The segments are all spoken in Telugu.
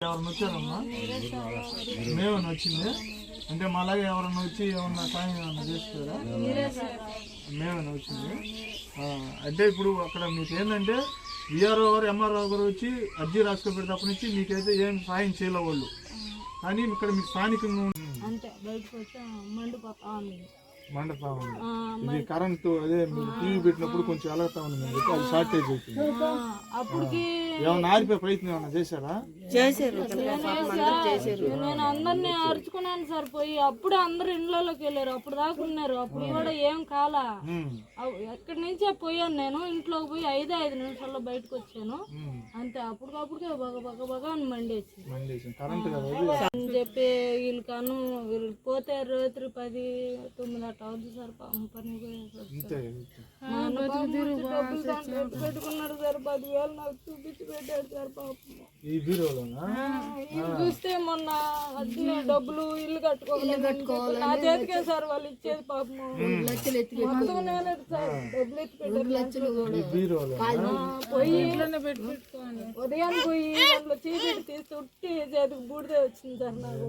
ఎవరన్నా వచ్చారమ్మా మేమన్నా వచ్చింది అంటే మాలాగే ఎవరన్నా వచ్చి ఏమన్నా సాయం ఏమన్నా చేస్తారా? మేమన్నా వచ్చింది ఆ, అంటే ఇప్పుడు అక్కడ మీకు ఏంటంటే విఆర్ఓ గారు ఎంఆర్ఓ గారు వచ్చి అర్జీ రాసుకోబెట్టేటప్పటి నుంచి మీకైతే ఏం సాయం చేయలే వాళ్ళు. కానీ ఇక్కడ మీకు స్థానికంగా బయటకు వచ్చి మండిపోతా ఉంది మండపం ఉంది. ఆ, ఇది కరెంటు అదే మీరు టీవీ పెట్టినప్పుడు కొంచెం అలగతా ఉంది అది షార్టేజ్ అవుతుంది. ఏమన్నా ఆరిపోయే ప్రయత్నం ఏమన్నా చేశారా? చేశారు నేను అందరినీ అరుచుకున్నాను సార్ పోయి. అప్పుడే అందరు ఇండ్లలోకి వెళ్ళారు. అప్పుడు దాకా ఉన్నారు. అప్పుడు కూడా ఏం కాలా. ఎక్కడి నుంచే పోయాను నేను? ఇంట్లోకి పోయి ఐదే ఐదు నిమిషాల్లో బయటకు వచ్చాను. అంతే అప్పటికప్పుడుకే బగ బగ బగ అని మండేసి అని చెప్పి వీళ్ళు కను వీళ్ళు పోతే రాత్రి పది తొమ్మిది అట్ట అవుతుంది సార్ పని పెట్టుకున్నారు సార్. పదివేలు నాకు చూపించి పెట్టాడు సార్ పాపం. ఇల్లు చూస్తే మొన్న అద్దె డబ్బులు ఇల్లు కట్టుకోవాలి నా చేతికే సార్ వాళ్ళు ఇచ్చేది పాపము. మొత్తం నేనే సార్ డబ్బులు ఎత్తి పెట్టారు పోయి ఇంట్లోనే పెట్టి పెట్టుకోవాలి ఉదయం పోయి దాంట్లో చీకటి తీసి చుట్టి చేతికి బూడిదే వచ్చింది సార్ నాకు.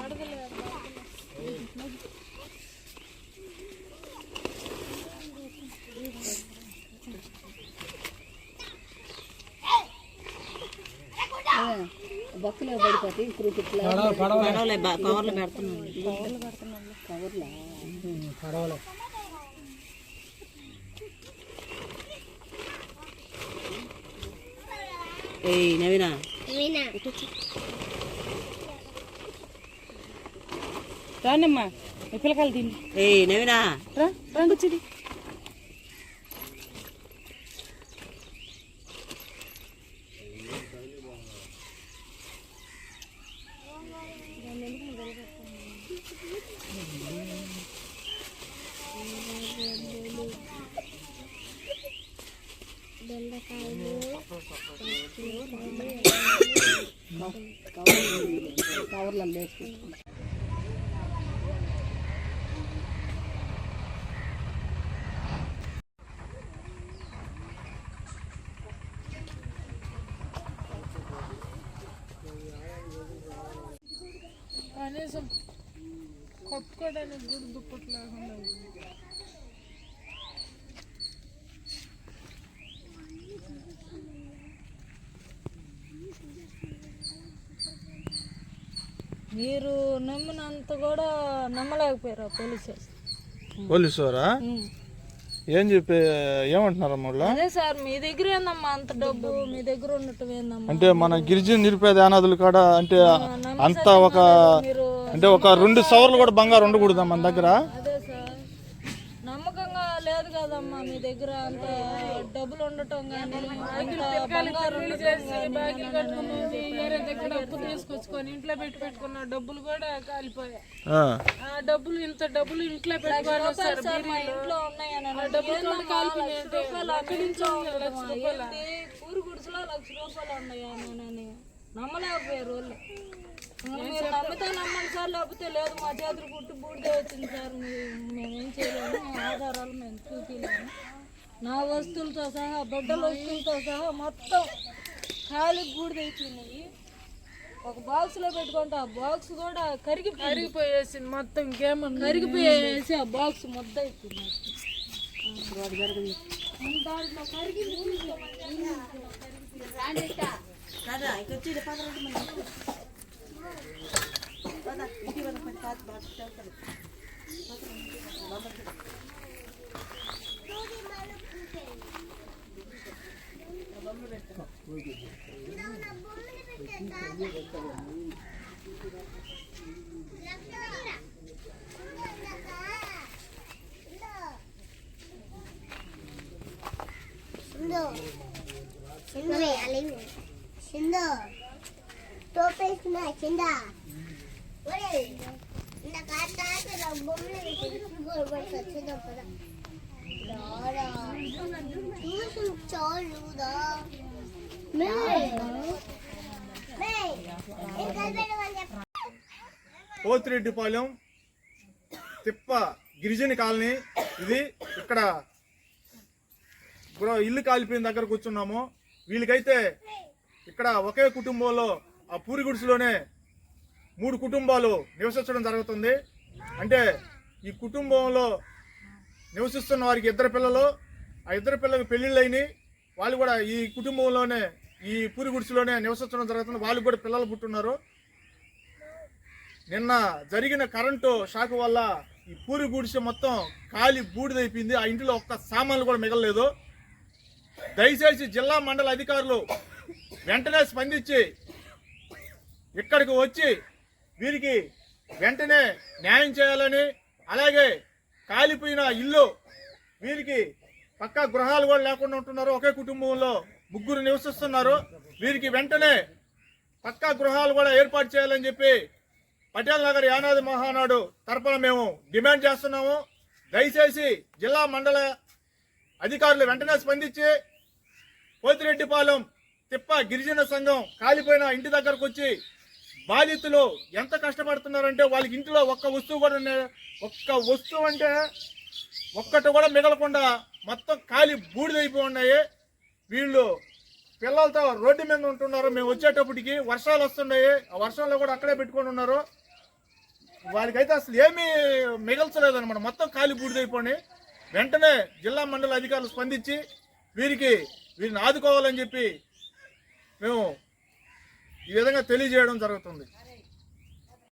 బొక్కలో పడిపోతే క్రికెట్లో పడవలే కవర్లు పెడుతున్నాను ఏయ్ నవీనా. రానమ్మా పిల్లకాయలు తిని. ఏయ్ నవీనా. రా రండి వచ్చింది కవర్లలో వేసుకుంటాం కనీసం కొట్టుకోవడానికి కూడా దుప్పట్లు లేకుండా మీరు నమ్మినంత కూడా నమ్మలేకపోయారు ఆ పోలీసెస్ పోలీసు వారా ఏం చెప్పి ఏమంటున్నారమ్మా వాళ్ళు అదే సార్ మీ దగ్గర ఏందమ్మా అంత డబ్బు? మీ దగ్గర ఉండటం ఏందమ్మా? అంటే మన గిరిజన నిరుపేద అనాథుల కాడ అంటే అంత ఒక అంటే ఒక రెండు సవర్లు కూడా బంగారం ఉండకూడదా మన దగ్గర అదే సార్ నమ్మకంగా లేదు కదమ్మా మీ దగ్గర అంత డబ్బులు ఉండటం కానీ వేరే దగ్గర అప్పు తీసుకొచ్చుకొని ఇంట్లో పెట్టి పెట్టుకున్న డబ్బులు కూడా కాలిపోయాయి. ఆ, ఆ డబ్బులు ఇంత డబ్బులు ఇంట్లో పెట్టుకొని వస్తారు సార్ మా ఇంట్లో ఉన్నాయని ఊరు గుడిసెలో లక్ష రూపాయలు ఉన్నాయని నమ్మలేకపోయారు వాళ్ళు. మీరు నమ్మితే నమ్మండి సార్ లేకపోతే లేదు మా చేతులు కుట్టి బూడిదే వచ్చింది సార్ మేమేం చేయలేము ఆధారాలు మేము చూపించలేము నా వస్తువులతో సహా బిడ్డల వస్తువులతో సహా మొత్తం ఖాళీ బూడిద అయిపోయినాయి. ఒక బాక్స్లో పెట్టుకుంటే ఆ బాక్స్ కూడా కరిగి కరిగిపోయేసింది మొత్తం ఇంకేమన్నా కరిగిపోయేసి ఆ బాక్స్ ముద్ద అయిపోయింది. దాంట్లో కరిగి కదా ఇక్కడ వచ్చి పదకొండు మంది పద, పోతిరెడ్డిపాలెం తిప్ప గిరిజన కాలనీ. ఇది ఇక్కడ ఇల్లు కాలిపోయిన దగ్గర కూర్చున్నాము. వీళ్ళకైతే ఇక్కడ ఒకే కుటుంబంలో ఆ పూరి గుడిసెలోనే మూడు కుటుంబాలు నివసించడం జరుగుతుంది. అంటే ఈ కుటుంబంలో నివసిస్తున్న వారికి ఇద్దరు పిల్లలు ఆ ఇద్దరు పిల్లలకు పెళ్ళిళ్ళైన వాళ్ళు కూడా ఈ కుటుంబంలోనే ఈ పూరి గుడిసెలోనే నివసించడం జరుగుతుంది. వాళ్ళు కూడా పిల్లలు పుట్టున్నారు. నిన్న జరిగిన కరెంటు షాక్ వల్ల ఈ పూరి గుడిసె మొత్తం ఖాళీ బూడిదైపోయింది ఆ ఇంటిలో ఒక్క సామాన్లు కూడా మిగలలేదు. దయచేసి జిల్లా మండల అధికారులు వెంటనే స్పందించి ఇక్కడికి వచ్చి వీరికి వెంటనే న్యాయం చేయాలని అలాగే కాలిపోయిన ఇల్లు వీరికి పక్కా గృహాలు కూడా లేకుండా ఉంటున్నారు. ఒకే కుటుంబంలో ముగ్గురు నివసిస్తున్నారు. వీరికి వెంటనే పక్కా గృహాలు కూడా ఏర్పాటు చేయాలని చెప్పి పటేల్ నగర్ యానాది మహానాడు తరపున మేము డిమాండ్ చేస్తున్నాము. దయచేసి జిల్లా మండల అధికారులు వెంటనే స్పందించి పోతిరెడ్డిపాలెం తిప్ప గిరిజన సంఘం కాలిపోయిన ఇంటి దగ్గరకు వచ్చి బాధితులు ఎంత కష్టపడుతున్నారంటే వాళ్ళకి ఇంటిలో ఒక్క వస్తువు కూడా ఒక్క వస్తువు అంటే ఒక్కటి కూడా మిగలకుండా మొత్తం ఖాళీ బూడిదైపోయి ఉన్నాయి. వీళ్ళు పిల్లలతో రోడ్డు మీద ఉంటున్నారు. మేము వచ్చేటప్పటికి వర్షాలు వస్తున్నాయి. ఆ వర్షంలో కూడా అక్కడే పెట్టుకొని ఉన్నారు. వాళ్ళకైతే అసలు ఏమీ మిగల్చలేదు అనమాట మొత్తం ఖాళీ బూడిదైపోయి వెంటనే జిల్లా మండల అధికారులు స్పందించి వీరికి వీరిని ఆదుకోవాలని చెప్పి మేము ఈ విధంగా తెలియజేయడం జరుగుతుంది.